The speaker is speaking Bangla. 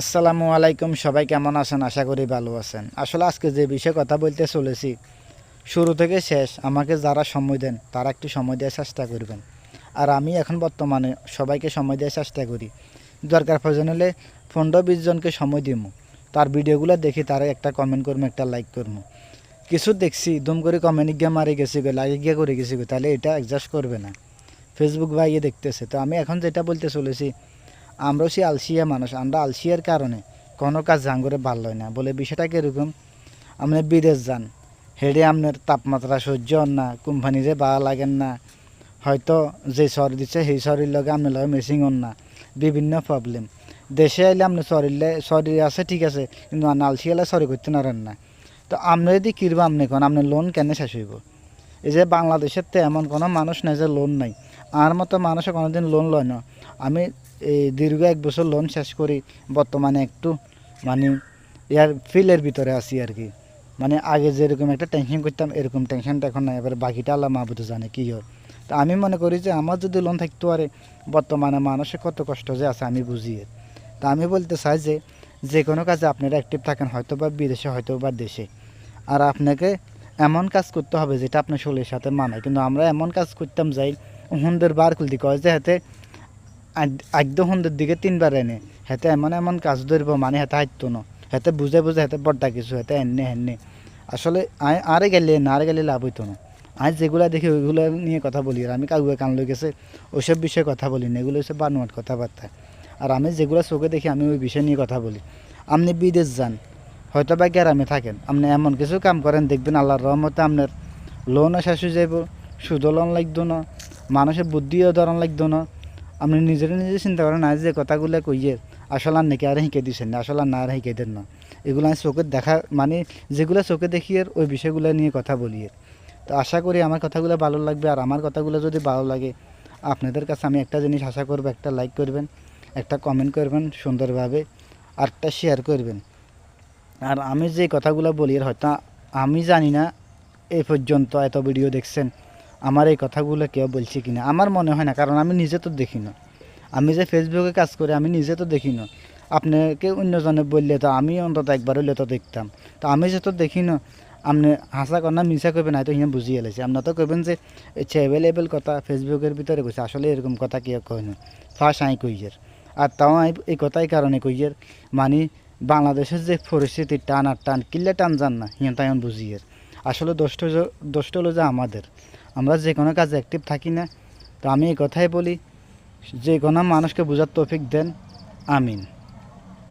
আসসালামু আলাইকুম, সবাই কেমন আছেন? আশা করি ভালো আছেন। আসলে আজকে যে বিষয়ে কথা বলতে চলেছি, শুরু থেকে শেষ, আমাকে যারা সময় দেন, তারা একটু সময় দেওয়ার চেষ্টা করবেন। আর আমি এখন বর্তমানে সবাইকে সময় দেওয়ার চেষ্টা করি। দরকার প্রয়োজন হলে পনেরো বিশ জনকে সময় দিব তার ভিডিওগুলো দেখি তারা একটা কমেন্ট করব একটা লাইক করব কিছু দেখছি, দুম করে কমেন্ট গিয়ে মারি গেছি গো লাগে গিয়ে করে গেছি গো, তাহলে এটা অ্যাডজাস্ট করবে না। ফেসবুক বা ইয়ে দেখতেছে। তো আমি এখন যেটা বলতে চলেছি আমরাও সে আলসিয়া মানুষ, আমরা আলসিয়ার কারণে কোনো কাজ জাঙ্গরে ভালো হয় না। বলে বিষয়টা কীরকম? আপনি বিদেশ যান, হেডে আপনার তাপমাত্রা সহ্য হন না, কোম্পানিরে ভালো লাগেন না। হয়তো যে শহর দিচ্ছে সেই শহরের লগে আপনার লগে মেসিং হন না। বিভিন্ন প্রবলেম দেশে আইলে আপনি শরীরে শরীরে আছে, ঠিক আছে, কিন্তু আলসিয়ালে সরি করতে পারেন না। তো আপনি যদি কিনবো আপনি কোন আপনি লোন কেন শেষ হইব? এই যে বাংলাদেশের তো এমন কোনো মানুষ নাই যে লোন নাই। আর মতো মানুষে কোনোদিন লোন লয় না। আমি এই দীর্ঘ এক বছর লোন শেষ করি, বর্তমানে একটু মানে ইয়ার ফিলের ভিতরে আছি আর কি। মানে আগে যেরকম একটা টেনশন করতাম, এরকম টেনশনটা এখন নাই। এবার বাকিটা আল্লাহ মাহবুদ জানে কী হয়। তো আমি মনে করি যে আমার যদি লোন থাকতে পারে, বর্তমানে মানুষের কত কষ্ট যে আছে আমি বুঝিয়ে তা আমি বলতে চাই যে যে কোনো কাজে আপনারা অ্যাক্টিভ থাকেন হয়তো বা বিদেশে হয়তো বা দেশে। আর আপনাকে এমন কাজ করতে হবে যেটা আপনার শরীরের সাথে মানায়। কিন্তু আমরা এমন কাজ করতাম যাই হুন্দের বার খুলতে কয় যে হাতে আদ্য হুন্দের দিকে তিনবার এনে, হাতে এমন এমন কাজ ধরব মানে হাতে হাঁটতো না। হাতে বুঝে বুঝে হাতে বড্ডা কিছু, হাতে এনে হেনে আসলে আয় আরে গেলে না, আরে গেলে লাভ হইতো না। আজ যেগুলা দেখি ওইগুলো নিয়ে কথা বলি, আর আমি কাউকে কান লই গেছে, ওইসব বিষয়ে কথা বলি না, এগুলো হচ্ছে বানোয়াট কথাবার্তা। আর আমি যেগুলো চোখে দেখি, আমি ওই বিষয় নিয়ে কথা বলি। আপনি বিদেশ যান, হয়তো বা গ্যারামে থাকেন আপনি এমন কিছু কাম করেন, দেখবেন আল্লাহর রহমতে আপনার লোনও শেষ হয়ে যাব সুদও লোন লাগতো না। মানুষের বুদ্ধিও ধরন লাগতো না। আপনি নিজের নিজে চিন্তা করেন, আজ যে কথাগুলো কইয়ে আসলে আর নাকি আর শিখে দিচ্ছেন না, আসলে আর না আর শিখে দেন না। এগুলো আমি চোখে দেখা মানে যেগুলো চোখে দেখি আর ওই বিষয়গুলো নিয়ে কথা বলি। তো আশা করি আমার কথাগুলো ভালো লাগবে, আর আমার কথাগুলো যদি ভালো লাগে, আপনাদের কাছে আমি একটা জিনিস আশা করব, একটা লাইক করবেন, একটা কমেন্ট করবেন সুন্দরভাবে, আর একটা শেয়ার করবেন। আর আমি যে কথাগুলো বলি হয়তো আমি জানি না এই পর্যন্ত এত ভিডিও দেখছেন। আমার এই কথাগুলো কেউ বলছে কিনা? আমার মনে হয় না, কারণ আমি নিজে তো দেখি না। আমি যে ফেসবুকে কাজ করি, আমি নিজে তো দেখি না। আপনাকে অন্যজনে বললে তো আমি অন্তত একবার হইলে তো দেখতাম। তো আমি যে তো দেখি না, আপনি হাসা কন্যা মিশা করবেন হয়তো ইয়ে বুঝিয়ে এলেছে আপনার তো করবেন যে হচ্ছে অ্যাভেলেবেল কথা ফেসবুকের ভিতরে কইছে। আসলে এরকম কথা কেউ কয় না। ফার্স্ট আই কইয়ের আর তাও এই কথাই কারণে কইয়ের মানে বাংলাদেশের যে পরিস্থিতি, টান আর টান, কিল্লে টান যান না হিয়ান তাই বুঝিয়ে আসলে দোষ্ট দোষ্ট হলো যে আমাদের। আমরা যে কোনো কাজে অ্যাক্টিভ থাকি না। তো আমি এই কথাই বলি, যে কোনো মানুষকে বোঝার তৌফিক দেন। আমিন।